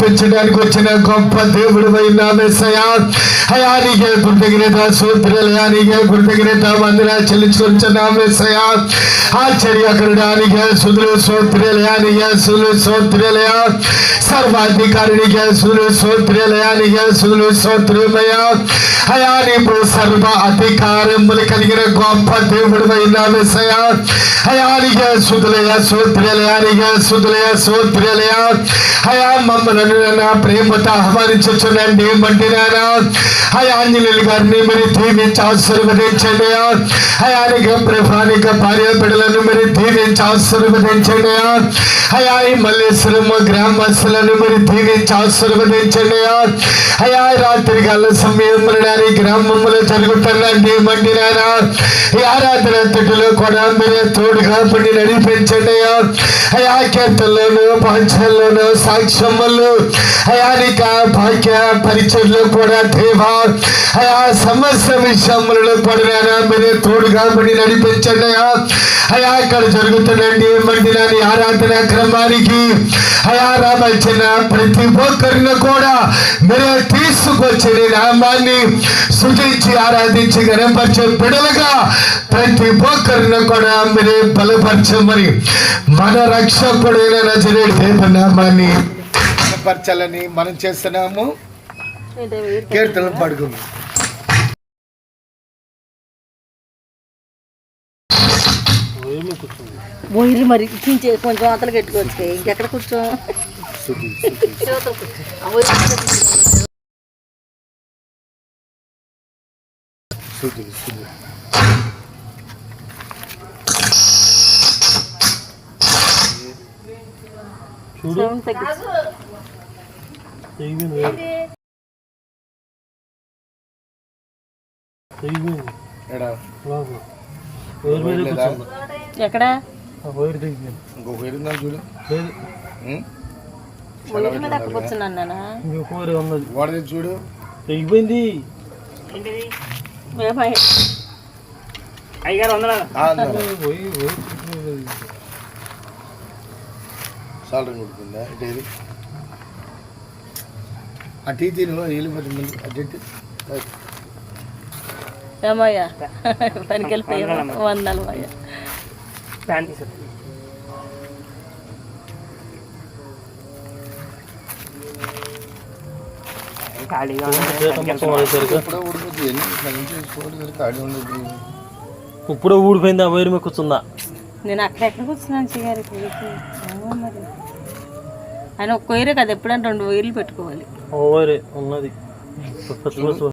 నడిపించడానికి వచ్చిన గొప్ప దేవుడు అయినా మెస్సయా అయా నీకే కృతజ్ఞత సూత్రలయా నీకే కృతజ్ఞత వందన చెల్లించుకొచ్చిన మెస్సయా ఆశ్చర్యకరుడానికి సుదులు సూత్రలయానికి సులు సూత్రలయ సర్వాధికారినికి సులు సూత్రలయానికి సులు సూత్రమయ అయా నీకు సర్వ అధికారములు కలిగిన గొప్ప దేవుడు అయినా మెస్సయా అయానికి సుతులయ సూత్రలయానికి సుతులయ సూత్రలయ అయా మమ్మల్ని నా ప్రేమతో ఆహ్వానించుచున్నాండి మండినారా అయా ఆంజనేయులు గారిని మరి దీవించి ఆశీర్వదించండి అయానిక ప్రభానిక భార్య బిడ్డలను మరి దీవించి ఆశీర్వదించండి అయా ఈ మల్లేశ్వరమ్మ గ్రామస్తులను మరి దీవించి ఆశీర్వదించండి అయా రాత్రి కాల సమయంలో ఈ గ్రామంలో జరుగుతుందండి నాయన ఈ ఆరాధన అంతటిలో కూడా మీరే తోడుగా పడి నడిపించండి. అయా కీర్తనలోను పాఠశాలలోను సాక్ష్యములు అయానిక భాగ్య పరిచయలో కూడా దేవా అయా సమస్త విషయములలో పడినా మీరే తోడుగా పడి నడిపించండి అయా అయా అక్కడ జరుగుతుందండి మందిరాని ఆరాధన క్రమానికి అయా రామచ్చిన ప్రతి ఒక్కరిని కూడా మీరే తీసుకొచ్చిన నామాన్ని సృజించి ఆరాధించి గణపరిచే బిడలుగా ప్రతి ఒక్కరిని కూడా మీరే బలపరచమని మన రక్షకుడైన నజరే దేవనామాన్ని బలపరచాలని మనం చేస్తున్నాము. కీర్తనలు పడుకుందాం. పోయిర్రు మరి ఇచ్చించే కొంచెం అతలు కట్టుకోవచ్చు. ఇంకెక్కడ కూర్చో? ఆ పోయిర్రు కూర్చో. సౌండ్ తగ్గించు. ఎక్కడ? ఇంకొక ఎరుందా చూడు? పోయిర్రు మీద కూర్చున్నాను నాన్న వాడది చూడు. తెగిపోయింది. ఏమై అయ్యగారు వందల ఆ, అన్నా. సాలరీ కొడుకుందా ఇటు ఇది? ఆ టీ తిను వెళ్ళిపోతుంది ముందు అటు ఇటు. ఏమయ్యా? పనికి వెళ్ళిపోయా వందలు అయ్యా ఖాళీగా ఇప్పుడే ఊడిపోయింది ఆ వైరు మీద కూర్చుందా? నేను అక్కడెక్కడ కూర్చున్నాను చిగారి ఏమో మరి. ఆయన ఒక్క వైరే కదా ఎప్పుడంటే రెండు వైర్లు పెట్టుకోవాలి. ఓ ఉన్నది.